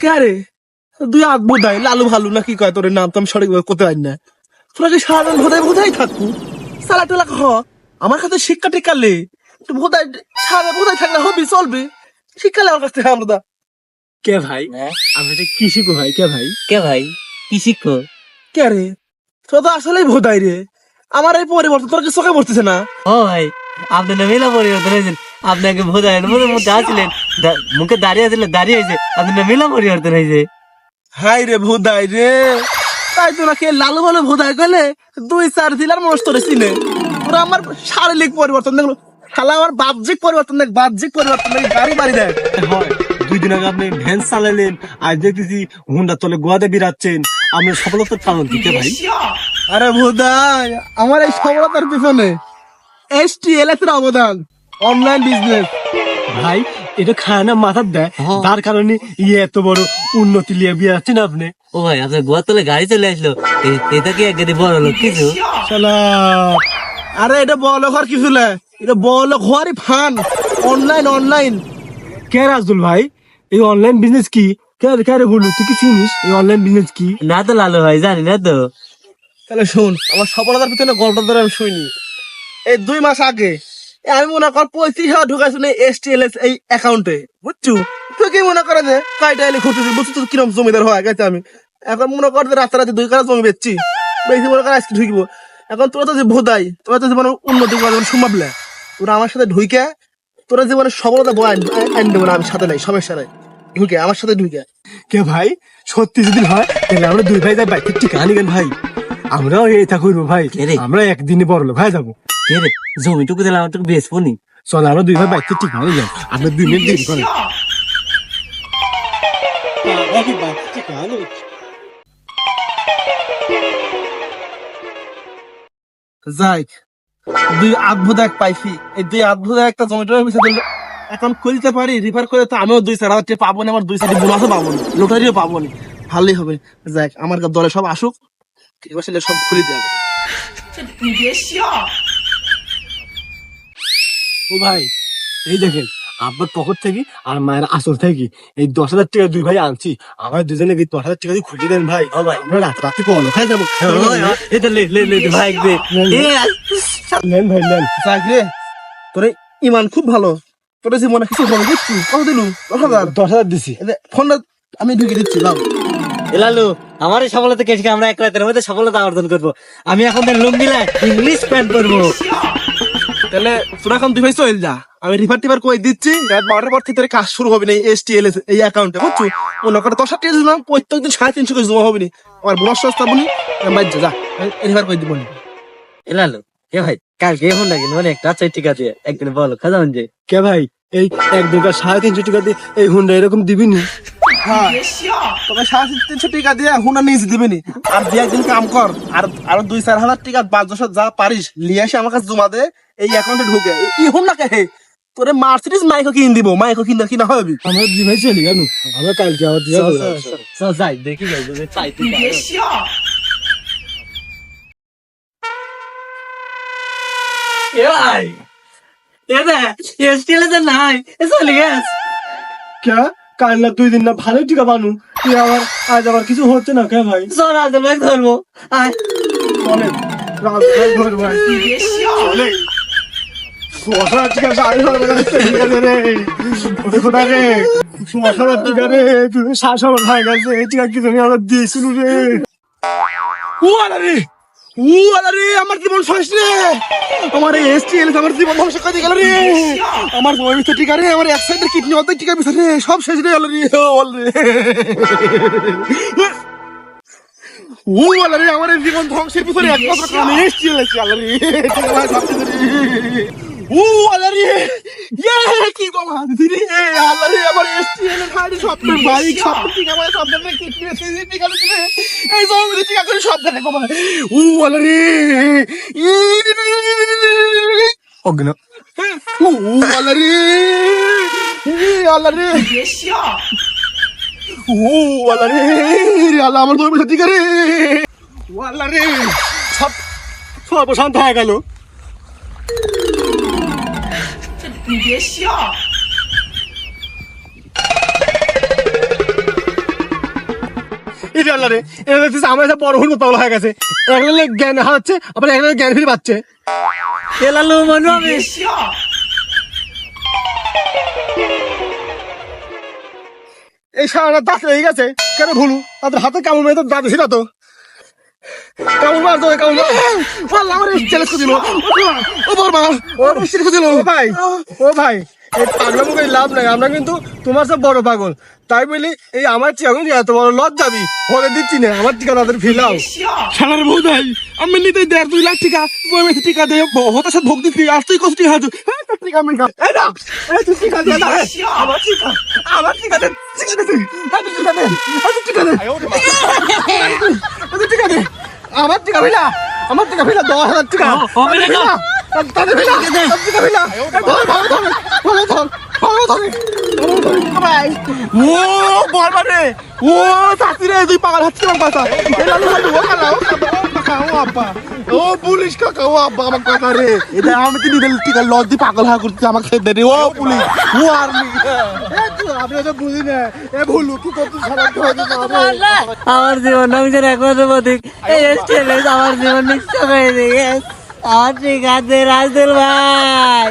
কে রে দুই বোধাই লালু ভালু না কি কয় তোর নাম তো আমি সঠিক করতে পারি না। তোরা কি সারাদিন বোধাই বোধাই থাকব সালা টেলা হ আমার কাছে শিক্ষা টিক্ষা লে। তুই বোধাই সারা বোধাই থাকলে হবি চলবে। শিক্ষা লে আমার কাছ থেকে আমরা কে ভাই? আমি তো কি শিখব ভাই? কে ভাই? কে ভাই? কি শিখব? কে রে তোরা তো আসলেই বোধাই রে। আমার এই পরিবর্তন তোর কি চোখে পড়তেছে না? ও ভাই আপনি না মেলা পরিবর্তন হয়েছেন আপনাকে মুখের মধ্যে আসছিলেন দা- মুখে দাঁড়িয়ে ছিলেন দাঁড়িয়ে হয়েছে। আপনি না মেলা পরিবর্তন হয়েছে হাই রে ভোদাই রে। তাই তো নাকি লালু ভালো ভোদাই গেলে দুই চার দিলার মানুষ তোরে চিনে তোরা আমার শারীরিক পরিবর্তন দেখল। শালা আমার বাহ্যিক পরিবর্তন দেখ বাহ্যিক পরিবর্তন দেখ গাড়ি বাড়ি দেখ। হয় দুই দিন আগে আপনি ভ্যান চালালেন আজ দেখতেছি হুন্ডা তলে গোয়াতে বিরাচ্ছেন আপনি সফলতার কারণ কি কে ভাই? আরে ভোদাই আমার এই সফলতার পিছনে এস টি এল এর অবদান অনলাইন বিজনেস। ভাই এটা খায় না মাথার দেয়। তার কারণে ইয়ে এত বড় উন্নতি লিয়ে বিরাচ্ছেন আপনি? ও ভাই আপনার গোয়া তলে গাড়ি চলে আসলো। এটা কি একদিন বড় লোক কিছু? আরে এটা বড় ঘর কিছু না এটা বড় ঘরই ফান। Online online. কে রাজদুল ভাই? এই অনলাইন বিজনেস কি? কে রে বলু তুই কি চিনিস? এই অনলাইন বিজনেস কি? না তো লালু ভাই জানি না তো। তাহলে শোন আমার সফলতার পিছনে গল্পটা ধরে আমি শুনি এই দুই মাস আগে আমি মনে কর পঁয়ত্রিশ হাজার ঢুকাইছি এস টি এল এস এই অ্যাকাউন্টে বুঝছ? তুই কি মনে করে যে কয়টা এলে ঘুরতেছি বুঝছ তো কিরম জমিদার হয়ে গেছে আমি। এখন মনে কর যে রাতারাতি দুই কাজ জমি বেচছি বেশি মনে কর আজকে ঢুকবো। এখন তোরা তো যে ভোদাই তোরা তো জীবনে উন্নতি করার জন্য সম্ভব না তোরা আমার সাথে ঢুকে তোরা জীবনে সফলতা বয় আন দেবো না আমি সাথে নাই সমস্যা নাই। ঢুকে আমার সাথে ঢুকে কে ভাই? সত্যি যদি হয় তাহলে আমরা দুই ভাই যাই বাইকের ঠিক আনিবেন ভাই। আমরাও এটা করব ভাই। রে? আমরা একদিনে বড় লোক হয়ে যাব। রে? জমিটুকু দিলে আমার টুকু বেচবো নি। চল দুই ভাই ঠিক যাই আমরা দুই মিনিট দেরি করেন। যাই, দুই এক পাইছি। এই দুই আদ্ভুত একটা জমিটার এখন খুলতে পারি রিফার করে তো আমিও দুই চার হাজার পাবো না, আমার দুই চারটি বোনাসও পাবো না, লোটারিও পাবো না। ভালোই হবে। যাক আমার দলে সব আসুক এবার সব খুলে দেওয়া। ও ভাই এই দেখেন আব্বার পকেট থেকে আর মায়ের আসল থেকে এই দশ হাজার টাকা দুই ভাই আনছি। আমার দুজনে এই দশ হাজার টাকা দিয়ে খুঁজে দেন ভাই? ও ভাই। আমরা রাত রাতে বড় লোক যাব এটা লে লে লে ভাই দে নেন ভাই নেন যাক রে তোর ইমান খুব ভালো। তোর জীবনে কিছু হবে বুঝছি কত দিলু দশ হাজার। দশ হাজার দিছি। ফোনটা আমি ঢুকে দিচ্ছি দাও লালু আমার এই সফলতা কেসে আমরা এক রাতের মধ্যে সফলতা অর্জন করব। আমি এখন লুঙ্গি ইংলিশ প্যান্ট করব তাহলে তোরা এখন দুই ভাই চল যা। আমি রিফার টিফার কই দিচ্ছি রাত বারোটার পর থেকে তোর কাজ শুরু হবে না এস টি এল এই অ্যাকাউন্টে বুঝছ? মনে করে দশ টাকা দিলাম প্রত্যেকদিন সাড়ে তিনশো করে জমা হবে না। আমার বোনাস সস্তা বলি বাইর যা রিফার করে দিব এ লালু এ ভাই? কালকে এখন লাগে মানে একটা আচ্ছা ঠিক আছে একদিন বলো খাজান যে কে ভাই? এই এক দুটা সাড়ে তিনশো টাকা দিয়ে এই হুন্ডা এরকম দিবিনি হ্যাঁ তোকে সাড়ে তিনশো টাকা দিয়ে হুনা নিয়ে দিবি নি আর দিয়ে একদিন কাম কর। আর আরও দুই চার হাজার টাকা পাঁচ দশ যা পারিস লিয়ে আসে আমার কাছে জমা দে এই অ্যাকাউন্টে ঢুকে। ই হুন না কে তোরে মার্সিডিস মাইকো কিন দিব। মাইকো কিনা কিনা হবে? আমরা দুই ভাই চলি কেন আমরা কালকে আবার দিয়ে চল। যাই দেখি যাই চাই তুই এ ভাই এ দে এসটিলে নাই এ চলে গেছ। কে? কাল না দুই দিন না ভালোই টিকা বানু। তুই আবার আজ আবার কিছু হচ্ছে না কে ভাই? চল আজ ব্যাগ ধরবো। আয়। ভাই। টাকা রে। রে? টিকা রে তুই আমার ভাই গেছে। এই টিকা কি তুমি আমার দিয়েছিল রে ও রে ও আমার জীবন শেষ রে। আমার এসটি এল আমার জীবন ধ্বংস করে গেল রে। আমার মিথ্যা টিকা রে আমার এক সাইডের অর্ধেক টিকা মিশে রে। সব শেষ রে আলা রে ও বল আলা রে আমার জীবন ধ্বংসের পিছনে একমাত্র কারণ এসটি এল আলা রে। টিকা ভাই সব শেষ রে ও আলা রে। ইয়ে কি দিদি রে? আমার এসটি খালি স্বপ্নের বাইক স্বপ্ন টিকা ভাই স্বপ্নের কিডনি আছে রে এই করে সব জানে ও রে। অজ্ঞান ও আলা রে। রে। ও আমার জমি টিকা রে। ও আলা রে। সব সব শান্ত হয়ে গেল। রে আল্লাহ রে এটা দেখছিস আমার কাছে বড় হল পাগল হয়ে গেছে। একটা লেগে জ্ঞান হারাচ্ছে আবার একটা লেগে জ্ঞান ফিরে পাচ্ছে। এলালো মানু আমি। এই সারা দাঁত লেগে গেছে কেন ভুলু তাদের হাতে কামড় মেয়ে তো দাঁত ছিল তো। কামড় মার তো কামন মার করে দিল ও বর্মা ও চ্যালেঞ্জ ও ভাই ও ভাই এই পাগলা মুখে লাভ নাই আমরা কিন্তু তোমার সব বড় পাগল। তাই বলি এই আমার চিকেন এত বড় লজ যাবি হলে দিচ্ছি না আমার ঠিকানা তাদের ফিলাও সালার বউ ভাই আমি নিতে দেড় দুই লাখ টাকা তুই আমি টিকা দে হতাশ ভোগ দিচ্ছি আর তুই কত টাকা হ্যাঁ তোর টিকা আমি এই না এই তুই টিকা দে আমার টিকা আমার টিকা দে। টিকা দে টিকা দে টিকা দে। টিকা দে আমার টিকা ভিলা আমার টিকা ভিলা দশ হাজার টাকা। তাদের ভিলা টিকা ভিলা ধর। ভালো ধর ভালো ভাই। ও বলবা রে ও চাচি রে তুই পাগল হচ্ছে আমার কথা ও কালা ও কাকা ও আব্বা। ও পুলিশ কাকা ও আব্বা আমার কথা রে। এটা আমি তো নিবেল টিকা লজ দি পাগল করতে আমাকে খেতে দে রে। ও পুলিশ ও আর্মি। আপনি তো বুঝি না। এ ভুলু কি করতে সারা আমার জীবন আমি যেন একমাত্র প্রতীক এই আমার জীবন নিশ্চয় হয়ে গেছে আমার ঠিক আছে রাজদুল ভাই।